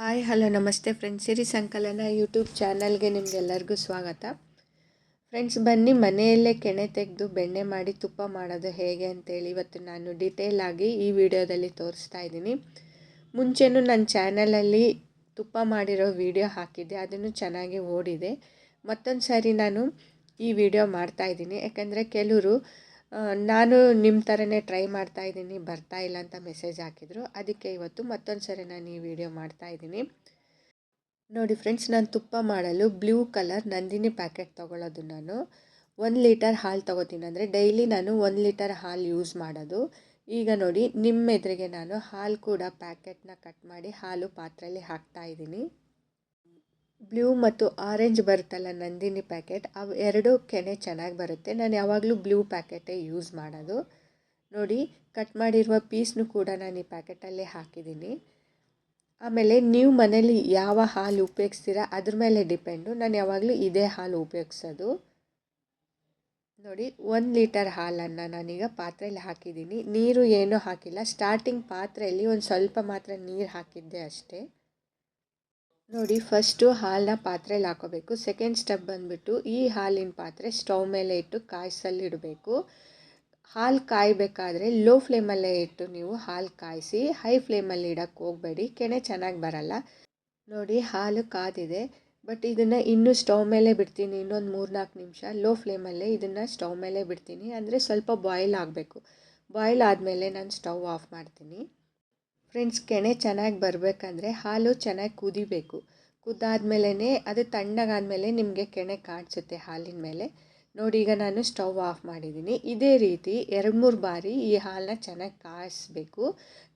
Hi, hello, ನಮಸ್ತೆ friends Siri Sankalana YouTube ಚಾನಲ್ಗೆ ನಿಮಗೆಲ್ಲರಿಗೂ ಸ್ವಾಗತ. ಫ್ರೆಂಡ್ಸ್ ಬನ್ನಿ, ಮನೆಯಲ್ಲೇ ಕೆಣೆ ತೆಗೆದು ಬೆಣ್ಣೆ ಮಾಡಿ ತುಪ್ಪ ಮಾಡೋದು ಹೇಗೆ ಅಂತೇಳಿ ಇವತ್ತು ನಾನು ಡಿಟೇಲ್ ಆಗಿ ಈ ವಿಡಿಯೋದಲ್ಲಿ ತೋರಿಸ್ತಾ ಇದ್ದೀನಿ. ಮುಂಚೆನೂ ನನ್ನ ಚಾನಲಲ್ಲಿ ತುಪ್ಪ ಮಾಡಿರೋ ವಿಡಿಯೋ ಹಾಕಿದ್ದೆ. ಅದನ್ನು ಚೆನ್ನಾಗಿ ಓಡಿದೆ. ಮತ್ತೊಂದು ಸಾರಿ ನಾನು ಈ ವಿಡಿಯೋ ಮಾಡ್ತಾಯಿದ್ದೀನಿ ಯಾಕಂದರೆ ಕೆಲವರು ನಾನು ನಿಮ್ಮ ಥರನೇ ಟ್ರೈ ಮಾಡ್ತಾ ಇದ್ದೀನಿ, ಬರ್ತಾ ಇಲ್ಲ ಅಂತ ಮೆಸೇಜ್ ಹಾಕಿದರು. ಅದಕ್ಕೆ ಇವತ್ತು ಮತ್ತೊಂದು ಸರಿ ನಾನು ಈ ವಿಡಿಯೋ ಮಾಡ್ತಾ ಇದ್ದೀನಿ. ನೋಡಿ ಫ್ರೆಂಡ್ಸ್, ನಾನು ತುಪ್ಪ ಮಾಡಲು ಬ್ಲೂ ಕಲರ್ ನಂದಿನಿ ಪ್ಯಾಕೆಟ್ ತೊಗೊಳ್ಳೋದು ನಾನು. ಒಂದು ಲೀಟರ್ ಹಾಲು ತೊಗೋತೀನಿ. ಅಂದರೆ ಡೈಲಿ ನಾನು ಒಂದು ಲೀಟರ್ ಹಾಲು ಯೂಸ್ ಮಾಡೋದು. ಈಗ ನೋಡಿ ನಿಮ್ಮ ಎದುರಿಗೆ ನಾನು ಹಾಲು ಕೂಡ ಪ್ಯಾಕೆಟ್ನ ಕಟ್ ಮಾಡಿ ಹಾಲು ಪಾತ್ರೆಯಲ್ಲಿ ಹಾಕ್ತಾ ಇದ್ದೀನಿ. ಬ್ಲೂ ಮತ್ತು ಆರೆಂಜ್ ಬರುತ್ತಲ್ಲ ನಂದಿನಿ ಪ್ಯಾಕೆಟ್, ಅವು ಎರಡು ಕೆನೆ ಚೆನ್ನಾಗಿ ಬರುತ್ತೆ. ನಾನು ಯಾವಾಗಲೂ ಬ್ಲೂ ಪ್ಯಾಕೆಟೇ ಯೂಸ್ ಮಾಡೋದು. ನೋಡಿ, ಕಟ್ ಮಾಡಿರುವ ಪೀಸ್ನು ಕೂಡ ನಾನು ಈ ಪ್ಯಾಕೆಟಲ್ಲೇ ಹಾಕಿದ್ದೀನಿ. ಆಮೇಲೆ ನೀವು ಮನೇಲಿ ಯಾವ ಹಾಲು ಉಪಯೋಗಿಸ್ತೀರಾ, ಅದ್ರ ಮೇಲೆ ಡಿಪೆಂಡು. ನಾನು ಯಾವಾಗಲೂ ಇದೇ ಹಾಲು ಉಪಯೋಗಿಸೋದು. ನೋಡಿ, ಒಂದು ಲೀಟರ್ ಹಾಲನ್ನು ನಾನೀಗ ಪಾತ್ರೆಯಲ್ಲಿ ಹಾಕಿದ್ದೀನಿ. ನೀರು ಏನೂ ಹಾಕಿಲ್ಲ. ಸ್ಟಾರ್ಟಿಂಗ್ ಪಾತ್ರೆಯಲ್ಲಿ ಒಂದು ಸ್ವಲ್ಪ ಮಾತ್ರ ನೀರು ಹಾಕಿದ್ದೆ ಅಷ್ಟೇ. ನೋಡಿ ಫಸ್ಟು ಹಾಲನ್ನ ಪಾತ್ರೆಯಲ್ಲಿ ಹಾಕೋಬೇಕು. ಸೆಕೆಂಡ್ ಸ್ಟೆಪ್ ಬಂದುಬಿಟ್ಟು ಈ ಹಾಲಿನ ಪಾತ್ರೆ ಸ್ಟವ್ ಮೇಲೆ ಇಟ್ಟು ಕಾಯಿಸಲ್ಲಿ ಇಡಬೇಕು. ಹಾಲು ಕಾಯಬೇಕಾದ್ರೆ ಲೋ ಫ್ಲೇಮಲ್ಲೇ ಇಟ್ಟು ನೀವು ಹಾಲು ಕಾಯಿಸಿ ಹೈ ಫ್ಲೇಮಲ್ಲಿ ಇಡೋಕ್ಕೆ ಹೋಗಬೇಡಿ. ಕೆಣೆ ಚೆನ್ನಾಗಿ ಬರಲ್ಲ. ನೋಡಿ, ಹಾಲು ಕಾದಿದೆ. ಬಟ್ ಇದನ್ನು ಇನ್ನೂ ಸ್ಟವ್ ಮೇಲೆ ಬಿಡ್ತೀನಿ. ಇನ್ನೊಂದು ಮೂರ್ನಾಲ್ಕು ನಿಮಿಷ ಲೋ ಫ್ಲೇಮಲ್ಲೇ ಇದನ್ನು ಸ್ಟವ್ ಮೇಲೆ ಬಿಡ್ತೀನಿ. ಅಂದರೆ ಸ್ವಲ್ಪ ಬಾಯ್ಲ್ ಆಗಬೇಕು. ಬಾಯ್ಲ್ ಆದಮೇಲೆ ನಾನು ಸ್ಟವ್ ಆಫ್ ಮಾಡ್ತೀನಿ. ಫ್ರೆಂಡ್ಸ್ ಕೆಣೆ ಚೆನ್ನಾಗಿ ಬರಬೇಕಂದ್ರೆ ಹಾಲು ಚೆನ್ನಾಗಿ ಕುದಿಬೇಕು. ಕುದ್ದಾದ್ಮೇಲೆ ಅದು ತಣ್ಣಗಾದಮೇಲೆ ನಿಮಗೆ ಕೆಣೆ ಕಾಣಿಸುತ್ತೆ ಹಾಲಿನ ಮೇಲೆ. ನೋಡಿ, ಈಗ ನಾನು ಸ್ಟವ್ ಆಫ್ ಮಾಡಿದ್ದೀನಿ. ಇದೇ ರೀತಿ ಎರಡು ಮೂರು ಬಾರಿ ಈ ಹಾಲನ್ನ ಚೆನ್ನಾಗಿ ಕಾಯಿಸ್ಬೇಕು.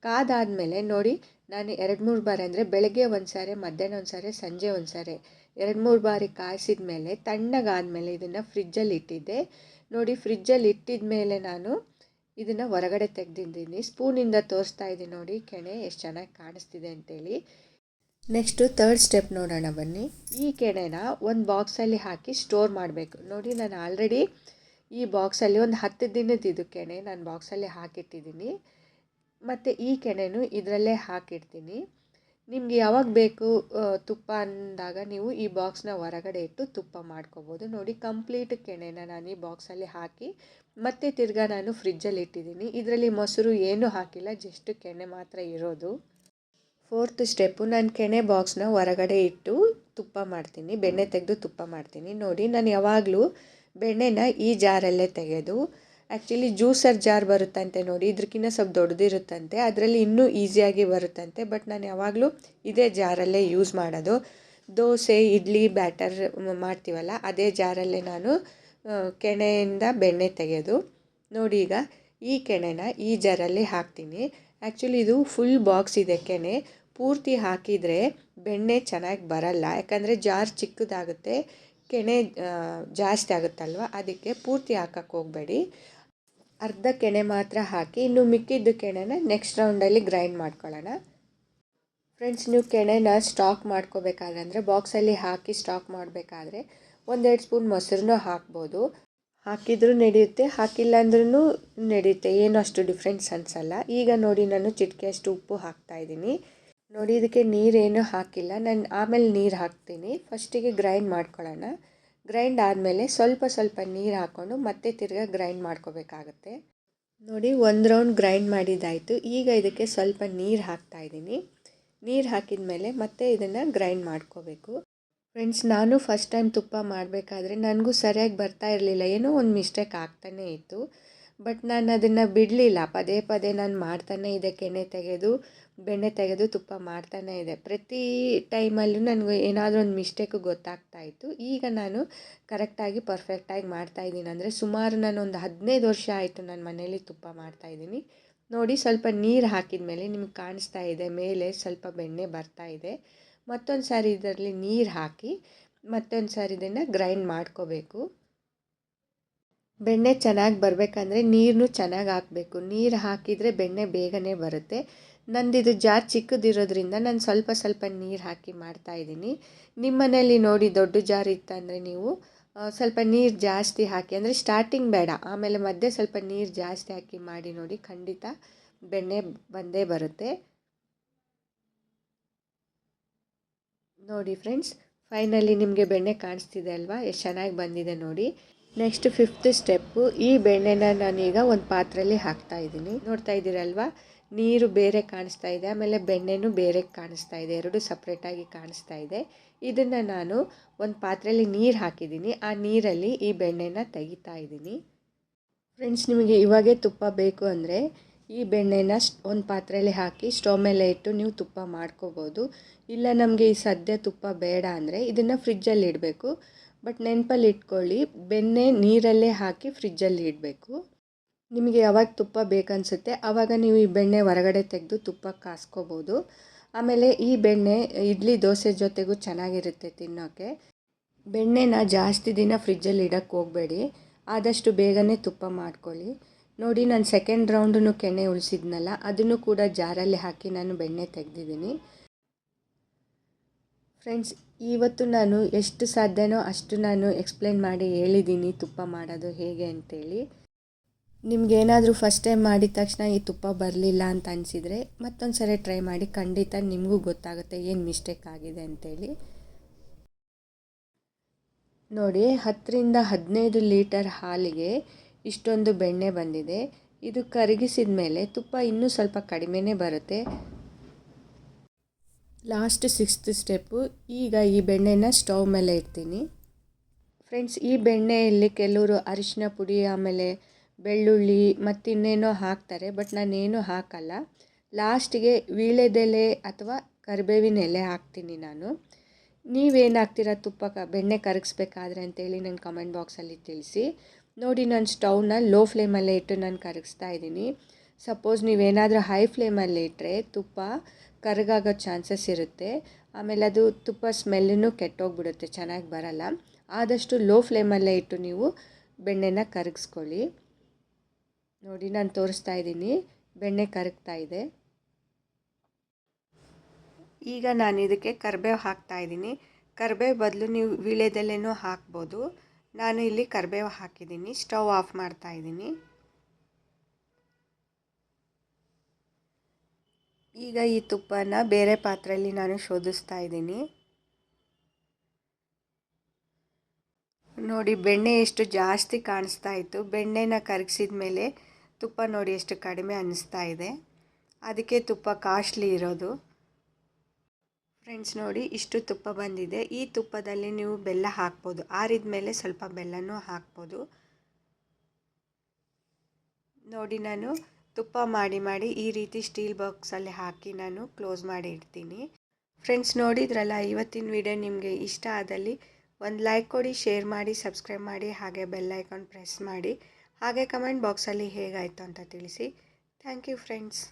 ಕಾದಾದಮೇಲೆ ನೋಡಿ, ನಾನು ಎರಡು ಮೂರು ಬಾರಿ ಅಂದರೆ ಬೆಳಗ್ಗೆ ಒಂದು ಸಾರಿ, ಮಧ್ಯಾಹ್ನ ಒಂದು ಸಾರಿ, ಸಂಜೆ ಒಂದು ಸಾರಿ ಎರಡು ಮೂರು ಬಾರಿ ಕಾಯಿಸಿದ ಮೇಲೆ ತಣ್ಣಗಾದಮೇಲೆ ಇದನ್ನು ಫ್ರಿಜ್ಜಲ್ಲಿ ಇಟ್ಟಿದ್ದೆ. ನೋಡಿ, ಫ್ರಿಜ್ಜಲ್ಲಿ ಇಟ್ಟಿದ ಮೇಲೆ ನಾನು ಇದನ್ನು ಹೊರಗಡೆ ತೆಗೆದಿದ್ದೀನಿ. ಸ್ಪೂನಿಂದ ತೋರಿಸ್ತಾ ಇದ್ದೀನಿ ನೋಡಿ ಕೆಣೆ ಎಷ್ಟು ಚೆನ್ನಾಗಿ ಕಾಣಿಸ್ತಿದೆ ಅಂತೇಳಿ. ನೆಕ್ಸ್ಟು ತರ್ಡ್ ಸ್ಟೆಪ್ ನೋಡೋಣ ಬನ್ನಿ. ಈ ಕೆಣೆನ ಒಂದು ಬಾಕ್ಸಲ್ಲಿ ಹಾಕಿ ಸ್ಟೋರ್ ಮಾಡಬೇಕು. ನೋಡಿ ನಾನು ಆಲ್ರೆಡಿ ಈ ಬಾಕ್ಸಲ್ಲಿ ಒಂದು ಹತ್ತು ದಿನದ ಇದು ಕೆನೆ ನಾನು ಬಾಕ್ಸಲ್ಲಿ ಹಾಕಿಟ್ಟಿದ್ದೀನಿ. ಮತ್ತು ಈ ಕೆನೆನೂ ಇದರಲ್ಲೇ ಹಾಕಿಡ್ತೀನಿ. ನಿಮ್ಗೆ ಯಾವಾಗ ಬೇಕು ತುಪ್ಪ ಅಂದಾಗ ನೀವು ಈ ಬಾಕ್ಸ್ನ ಹೊರಗಡೆ ಇಟ್ಟು ತುಪ್ಪ ಮಾಡ್ಕೋಬೋದು. ನೋಡಿ ಕಂಪ್ಲೀಟ್ ಕೆಣೆನ ನಾನು ಈ ಬಾಕ್ಸಲ್ಲಿ ಹಾಕಿ, ಮತ್ತೆ ತಿರ್ಗಾ ನಾನು ಫ್ರಿಜ್ಜಲ್ಲಿ ಇಟ್ಟಿದ್ದೀನಿ. ಇದರಲ್ಲಿ ಮೊಸರು ಏನೂ ಹಾಕಿಲ್ಲ ಜಸ್ಟ್ ಕೆಣೆ ಮಾತ್ರ ಇರೋದು. ಫೋರ್ತ್ ಸ್ಟೆಪ್ಪು ನಾನು ಕೆಣೆ ಬಾಕ್ಸ್ನ ಹೊರಗಡೆ ಇಟ್ಟು ತುಪ್ಪ ಮಾಡ್ತೀನಿ, ಬೆಣ್ಣೆ ತೆಗೆದು ತುಪ್ಪ ಮಾಡ್ತೀನಿ. ನೋಡಿ, ನಾನು ಯಾವಾಗಲೂ ಬೆಣ್ಣೆನ ಈ ಜಾರಲ್ಲೇ ತೆಗೆದು ಆ್ಯಕ್ಚುಲಿ ಜ್ಯೂಸರ್ ಜಾರ್ ಬರುತ್ತಂತೆ ನೋಡಿ. ಇದಕ್ಕಿಂತ ಸ್ವಲ್ಪ ದೊಡ್ಡದಿರುತ್ತಂತೆ ಅದರಲ್ಲಿ ಇನ್ನೂ ಈಸಿಯಾಗಿ ಬರುತ್ತಂತೆ. ಬಟ್ ನಾನು ಯಾವಾಗಲೂ ಇದೇ ಜಾರಲ್ಲೇ ಯೂಸ್ ಮಾಡೋದು. ದೋಸೆ, ಇಡ್ಲಿ ಬ್ಯಾಟರ್ ಮಾಡ್ತೀವಲ್ಲ, ಅದೇ ಜಾರಲ್ಲೇ ನಾನು ಕೆಣೆಯಿಂದ ಬೆಣ್ಣೆ ತೆಗೆದು ನೋಡಿ ಈಗ ಈ ಕೆಣೆನ ಈ ಜಾರಲ್ಲಿ ಹಾಕ್ತೀನಿ. ಆ್ಯಕ್ಚುಲಿ ಇದು ಫುಲ್ ಬಾಕ್ಸ್ ಇದೆ ಕೆಣೆ. ಪೂರ್ತಿ ಹಾಕಿದರೆ ಬೆಣ್ಣೆ ಚೆನ್ನಾಗಿ ಬರಲ್ಲ. ಯಾಕಂದರೆ ಜಾರ್ ಚಿಕ್ಕದಾಗುತ್ತೆ, ಕೆಣೆ ಜಾಸ್ತಿ ಆಗುತ್ತಲ್ವ? ಅದಕ್ಕೆ ಪೂರ್ತಿ ಹಾಕಕ್ಕೆ ಹೋಗಬೇಡಿ. ಅರ್ಧ ಕೆಣೆ ಮಾತ್ರ ಹಾಕಿ, ಇನ್ನು ಮಿಕ್ಕಿದ್ದು ಕೆಣೆನ ನೆಕ್ಸ್ಟ್ ರೌಂಡಲ್ಲಿ ಗ್ರೈಂಡ್ ಮಾಡ್ಕೊಳ್ಳೋಣ. ಫ್ರೆಂಡ್ಸ್ ನೀವು ಕೆಣೆನ ಸ್ಟಾಕ್ ಮಾಡ್ಕೋಬೇಕಾದ್ರೆ, ಅಂದರೆ ಬಾಕ್ಸಲ್ಲಿ ಹಾಕಿ ಸ್ಟಾಕ್ ಮಾಡಬೇಕಾದ್ರೆ ಒಂದೆರಡು ಸ್ಪೂನ್ ಮೊಸರನ್ನೂ ಹಾಕ್ಬೋದು. ಹಾಕಿದರೂ ನಡೆಯುತ್ತೆ, ಹಾಕಿಲ್ಲ ಅಂದ್ರೂ ನಡೆಯುತ್ತೆ, ಏನು ಅಷ್ಟು ಡಿಫ್ರೆನ್ಸ್ ಅನಿಸಲ್ಲ. ಈಗ ನೋಡಿ, ನಾನು ಚಿಟಿಕೆಯಷ್ಟು ಉಪ್ಪು ಹಾಕ್ತಾಯಿದ್ದೀನಿ ನೋಡಿ, ಇದಕ್ಕೆ ನೀರೇನು ಹಾಕಿಲ್ಲ. ನಾನು ಆಮೇಲೆ ನೀರು ಹಾಕ್ತೀನಿ. ಫಸ್ಟಿಗೆ ಗ್ರೈಂಡ್ ಮಾಡ್ಕೊಳ್ಳೋಣ. ಗ್ರೈಂಡ್ ಆದಮೇಲೆ ಸ್ವಲ್ಪ ಸ್ವಲ್ಪ ನೀರು ಹಾಕ್ಕೊಂಡು ಮತ್ತೆ ತಿರ್ಗಾ ಗ್ರೈಂಡ್ ಮಾಡ್ಕೋಬೇಕಾಗತ್ತೆ. ನೋಡಿ, ಒಂದು ರೌಂಡ್ ಗ್ರೈಂಡ್ ಮಾಡಿದ್ದಾಯಿತು. ಈಗ ಇದಕ್ಕೆ ಸ್ವಲ್ಪ ನೀರು ಹಾಕ್ತಾಯಿದ್ದೀನಿ ನೀರು ಹಾಕಿದ ಮೇಲೆ ಮತ್ತೆ ಇದನ್ನು ಗ್ರೈಂಡ್ ಮಾಡ್ಕೋಬೇಕು. ಫ್ರೆಂಡ್ಸ್ ನಾನು ಫಸ್ಟ್ ಟೈಮ್ ತುಪ್ಪ ಮಾಡಬೇಕಾದ್ರೆ ನನಗೂ ಸರಿಯಾಗಿ ಬರ್ತಾ ಇರಲಿಲ್ಲ. ಏನೋ ಒಂದು ಮಿಸ್ಟೇಕ್ ಆಗ್ತಾನೇ ಇತ್ತು. ಬಟ್ ನಾನು ಅದನ್ನು ಬಿಡಲಿಲ್ಲ. ಪದೇ ಪದೇ ನಾನು ಮಾಡ್ತಾನೇ ಇದೆ, ಕೆನೆ ತೆಗೆದು, ಬೆಣ್ಣೆ ತೆಗೆದು ತುಪ್ಪ ಮಾಡ್ತಾನೆ ಇದೆ. ಪ್ರತಿ ಟೈಮಲ್ಲೂ ನನಗೆ ಏನಾದರೂ ಒಂದು ಮಿಸ್ಟೇಕು ಗೊತ್ತಾಗ್ತಾ ಇತ್ತು. ಈಗ ನಾನು ಕರೆಕ್ಟಾಗಿ ಪರ್ಫೆಕ್ಟಾಗಿ ಮಾಡ್ತಾಯಿದ್ದೀನಿ ಅಂದರೆ ಸುಮಾರು ನಾನು ಒಂದು ಹದಿನೈದು ವರ್ಷ ಆಯಿತು ನಾನು ಮನೇಲಿ ತುಪ್ಪ ಮಾಡ್ತಾಯಿದ್ದೀನಿ ನೋಡಿ ಸ್ವಲ್ಪ ನೀರು ಹಾಕಿದ ಮೇಲೆ ನಿಮ್ಗೆ ಕಾಣಿಸ್ತಾ ಇದೆ. ಮೇಲೆ ಸ್ವಲ್ಪ ಬೆಣ್ಣೆ ಬರ್ತಾ ಇದೆ. ಮತ್ತೊಂದು ಸಾರಿ ಇದರಲ್ಲಿ ನೀರು ಹಾಕಿ ಮತ್ತೊಂದು ಸಾರಿ ಇದನ್ನು ಗ್ರೈಂಡ್ ಮಾಡ್ಕೋಬೇಕು. ಬೆಣ್ಣೆ ಚೆನ್ನಾಗಿ ಬರಬೇಕಂದ್ರೆ ನೀರನ್ನು ಚೆನ್ನಾಗಿ ಹಾಕಬೇಕು. ನೀರು ಹಾಕಿದರೆ ಬೆಣ್ಣೆ ಬೇಗನೆ ಬರುತ್ತೆ. ನಂದಿದು ಜಾರ್ ಚಿಕ್ಕದಿರೋದ್ರಿಂದ ನಾನು ಸ್ವಲ್ಪ ಸ್ವಲ್ಪ ನೀರು ಹಾಕಿ ಮಾಡ್ತಾಯಿದ್ದೀನಿ ನಿಮ್ಮ ಮನೇಲಿ ನೋಡಿ ದೊಡ್ಡ ಜಾರ್ ಇತ್ತಂದರೆ ನೀವು ಸ್ವಲ್ಪ ನೀರು ಜಾಸ್ತಿ ಹಾಕಿ, ಅಂದರೆ ಸ್ಟಾರ್ಟಿಂಗ್ ಬೇಡ, ಆಮೇಲೆ ಮಧ್ಯೆ ಸ್ವಲ್ಪ ನೀರು ಜಾಸ್ತಿ ಹಾಕಿ ಮಾಡಿ ನೋಡಿ ಖಂಡಿತ ಬೆಣ್ಣೆ ಬಂದೇ ಬರುತ್ತೆ. ನೋಡಿ ಫ್ರೆಂಡ್ಸ್, ಫೈನಲಿ ನಿಮಗೆ ಬೆಣ್ಣೆ ಕಾಣಿಸ್ತಿದೆ ಅಲ್ವಾ? ಎಷ್ಟು ಚೆನ್ನಾಗಿ ಬಂದಿದೆ ನೋಡಿ. ನೆಕ್ಸ್ಟ್ ಫಿಫ್ತ್ ಸ್ಟೆಪ್ಪು ಈ ಬೆಣ್ಣೆನ ನಾನೀಗ ಒಂದು ಪಾತ್ರೆಯಲ್ಲಿ ಹಾಕ್ತಾ ಇದ್ದೀನಿ. ನೋಡ್ತಾ ಇದ್ದೀರಲ್ವಾ? ನೀರು ಬೇರೆ ಕಾಣಿಸ್ತಾ ಇದೆ, ಆಮೇಲೆ ಬೆಣ್ಣೆನೂ ಬೇರೆ ಕಾಣಿಸ್ತಾ ಇದೆ, ಎರಡು ಸಪ್ರೇಟಾಗಿ ಕಾಣಿಸ್ತಾ ಇದೆ. ಇದನ್ನು ನಾನು ಒಂದು ಪಾತ್ರೆಯಲ್ಲಿ ನೀರು ಹಾಕಿದ್ದೀನಿ. ಆ ನೀರಲ್ಲಿ ಈ ಬೆಣ್ಣೆನ ತೆಗಿತಾ ಇದ್ದೀನಿ. ಫ್ರೆಂಡ್ಸ್ ನಿಮಗೆ ಇವಾಗೇ ತುಪ್ಪ ಬೇಕು ಅಂದರೆ ಈ ಬೆಣ್ಣೆನ ಒಂದು ಪಾತ್ರೆಯಲ್ಲಿ ಹಾಕಿ ಸ್ಟವ್ ಮೇಲೆ ಇಟ್ಟು ನೀವು ತುಪ್ಪ ಮಾಡ್ಕೋಬೋದು. ಇಲ್ಲ ನಮಗೆ ಈ ಸದ್ಯ ತುಪ್ಪ ಬೇಡ ಅಂದರೆ ಇದನ್ನು ಫ್ರಿಜ್ಜಲ್ಲಿ ಇಡಬೇಕು. ಬಟ್ ನೆನಪಲ್ಲಿ ಇಟ್ಕೊಳ್ಳಿ, ಬೆಣ್ಣೆ ನೀರಲ್ಲೇ ಹಾಕಿ ಫ್ರಿಜ್ಜಲ್ಲಿ ಇಡಬೇಕು. ನಿಮಗೆ ಯಾವಾಗ ತುಪ್ಪ ಬೇಕನ್ಸುತ್ತೆ ಆವಾಗ ನೀವು ಈ ಬೆಣ್ಣೆ ಹೊರಗಡೆ ತೆಗೆದು ತುಪ್ಪ ಕಾಸ್ಕೋಬೋದು. ಆಮೇಲೆ ಈ ಬೆಣ್ಣೆ, ಇಡ್ಲಿ ದೋಸೆ ಜೊತೆಗೂ ಚೆನ್ನಾಗಿರುತ್ತೆ ತಿನ್ನೋಕ್ಕೆ ಬೆಣ್ಣೆನ ಜಾಸ್ತಿ ದಿನ ಫ್ರಿಜ್ಜಲ್ಲಿ ಇಡೋಕ್ಕೆ ಹೋಗಬೇಡಿ. ಆದಷ್ಟು ಬೇಗನೆ ತುಪ್ಪ ಮಾಡ್ಕೊಳ್ಳಿ. ನೋಡಿ, ನಾನು ಸೆಕೆಂಡ್ ರೌಂಡನ್ನು ಕೆನೆ ಉಳಿಸಿದ್ನಲ್ಲ, ಅದನ್ನು ಕೂಡ ಜಾರಲ್ಲಿ ಹಾಕಿ ನಾನು ಬೆಣ್ಣೆ ತೆಗೆದಿದ್ದೀನಿ. ಫ್ರೆಂಡ್ಸ್ ಇವತ್ತು ನಾನು ಎಷ್ಟು ಸಾಧ್ಯನೋ ಅಷ್ಟು ನಾನು ಎಕ್ಸ್ಪ್ಲೇನ್ ಮಾಡಿ ಹೇಳಿದ್ದೀನಿ ತುಪ್ಪ ಮಾಡೋದು ಹೇಗೆ ಅಂತೇಳಿ. ನಿಮಗೇನಾದರೂ ಫಸ್ಟ್ ಟೈಮ್ ಮಾಡಿದ ತಕ್ಷಣ ಈ ತುಪ್ಪ ಬರಲಿಲ್ಲ ಅಂತ ಅನಿಸಿದರೆ ಮತ್ತೊಂದು ಸರಿ ಟ್ರೈ ಮಾಡಿ ಖಂಡಿತ ನಿಮಗೂ ಗೊತ್ತಾಗುತ್ತೆ ಏನು ಮಿಸ್ಟೇಕ್ ಆಗಿದೆ ಅಂತೇಳಿ. ನೋಡಿ, ಹತ್ತರಿಂದ ಹದಿನೈದು ಲೀಟರ್ ಹಾಲಿಗೆ ಇಷ್ಟೊಂದು ಬೆಣ್ಣೆ ಬಂದಿದೆ. ಇದು ಕರಗಿಸಿದ ಮೇಲೆ ತುಪ್ಪ ಇನ್ನೂ ಸ್ವಲ್ಪ ಕಡಿಮೆನೇ ಬರುತ್ತೆ. ಲಾಸ್ಟ್ ಸಿಕ್ಸ್ತ್ ಸ್ಟೆಪ್ಪು ಈಗ ಈ ಬೆಣ್ಣೆನ ಸ್ಟವ್ ಮೇಲೆ ಇಡ್ತೀನಿ. ಫ್ರೆಂಡ್ಸ್ ಈ ಬೆಣ್ಣೆಯಲ್ಲಿ ಕೆಲವರು ಅರಿಶಿನ ಪುಡಿ, ಆಮೇಲೆ ಬೆಳ್ಳುಳ್ಳಿ ಮತ್ತಿನ್ನೇನೋ ಹಾಕ್ತಾರೆ ಬಟ್ ನಾನೇನು ಹಾಕಲ್ಲ. ಲಾಸ್ಟಿಗೆ ವೀಳ್ಯದೆಲೆ ಅಥವಾ ಕರಿಬೇವಿನ ಎಲೆ ಹಾಕ್ತೀನಿ ನಾನು. ನೀವೇನು ಹಾಕ್ತೀರಾ ತುಪ್ಪ ಕ, ಬೆಣ್ಣೆ ಕರಗಿಸ್ಬೇಕಾದ್ರೆ ಅಂತೇಳಿ ನನ್ನ ಕಮೆಂಟ್ ಬಾಕ್ಸಲ್ಲಿ ತಿಳಿಸಿ. ನೋಡಿ, ನಾನು ಸ್ಟವ್ನ ಲೋ ಫ್ಲೇಮಲ್ಲೇ ಇಟ್ಟು ನಾನು ಕರಗಿಸ್ತಾ ಇದ್ದೀನಿ. ಸಪೋಸ್ ನೀವೇನಾದರೂ ಹೈ ಫ್ಲೇಮಲ್ಲಿ ಇಟ್ಟರೆ ತುಪ್ಪ ಕರಗಾಗೋ ಚಾನ್ಸಸ್ ಇರುತ್ತೆ. ಆಮೇಲೆ ಅದು ತುಪ್ಪ ಸ್ಮೆಲ್ಲೂ ಕೆಟ್ಟೋಗ್ಬಿಡುತ್ತೆ, ಚೆನ್ನಾಗಿ ಬರಲ್ಲ. ಆದಷ್ಟು ಲೋ ಫ್ಲೇಮಲ್ಲೇ ಇಟ್ಟು ನೀವು ಬೆಣ್ಣೆನ ಕರಗಿಸ್ಕೊಳ್ಳಿ. ನೋಡಿ, ನಾನು ತೋರಿಸ್ತಾ ಇದ್ದೀನಿ. ಬೆಣ್ಣೆ ಕರಗ್ತಾ ಇದೆ. ಈಗ ನಾನು ಇದಕ್ಕೆ ಕರಿಬೇವು ಹಾಕ್ತಾ ಇದ್ದೀನಿ. ಕರಿಬೇವು ಬದಲು ನೀವು ವೀಳ್ಯದಲ್ಲೇನೂ ಹಾಕ್ಬೋದು. ನಾನು ಇಲ್ಲಿ ಕರಿಬೇವು ಹಾಕಿದ್ದೀನಿ. ಸ್ಟವ್ ಆಫ್ ಮಾಡ್ತಾ ಇದ್ದೀನಿ. ಈಗ ಈ ತುಪ್ಪನ ಬೇರೆ ಪಾತ್ರೆಯಲ್ಲಿ ನಾನು ಶೋಧಿಸ್ತಾ ಇದ್ದೀನಿ. ನೋಡಿ, ಬೆಣ್ಣೆ ಎಷ್ಟು ಜಾಸ್ತಿ ಕಾಣಿಸ್ತಾ ಇತ್ತು. ಬೆಣ್ಣೆನ ಕರಗಿಸಿದ ಮೇಲೆ ತುಪ್ಪ ನೋಡಿ ಎಷ್ಟು ಕಡಿಮೆ ಅನ್ನಿಸ್ತಾ ಇದೆ. ಅದಕ್ಕೆ ತುಪ್ಪ ಕಾಸ್ಟ್ಲಿ ಇರೋದು. ಫ್ರೆಂಡ್ಸ್, ನೋಡಿ, ಇಷ್ಟು ತುಪ್ಪ ಬಂದಿದೆ. ಈ ತುಪ್ಪದಲ್ಲಿ ನೀವು ಬೆಲ್ಲ ಹಾಕ್ಬೋದು. ಆರಿದ ಮೇಲೆ ಸ್ವಲ್ಪ ಬೆಲ್ಲನೂ ಹಾಕ್ಬೋದು. ನೋಡಿ, ನಾನು ತುಪ್ಪ ಮಾಡಿ ಮಾಡಿ ಈ ರೀತಿ ಸ್ಟೀಲ್ ಬಾಕ್ಸಲ್ಲಿ ಹಾಕಿ ನಾನು ಕ್ಲೋಸ್ ಮಾಡಿ ಇಡ್ತೀನಿ. ಫ್ರೆಂಡ್ಸ್ ನೋಡಿದ್ರಲ್ಲ, ಇವತ್ತಿನ ವಿಡಿಯೋ ನಿಮಗೆ ಇಷ್ಟ ಆದಲ್ಲಿ ಒಂದು ಲೈಕ್ ಕೊಡಿ ಶೇರ್ ಮಾಡಿ ಸಬ್ಸ್ಕ್ರೈಬ್ ಮಾಡಿ, ಹಾಗೆ ಬೆಲ್ ಐಕಾನ್ ಪ್ರೆಸ್ ಮಾಡಿ, ಹಾಗೆ ಕಮೆಂಟ್ ಬಾಕ್ಸಲ್ಲಿ ಹೇಗಾಯಿತು ಅಂತ ತಿಳಿಸಿ. Thank you friends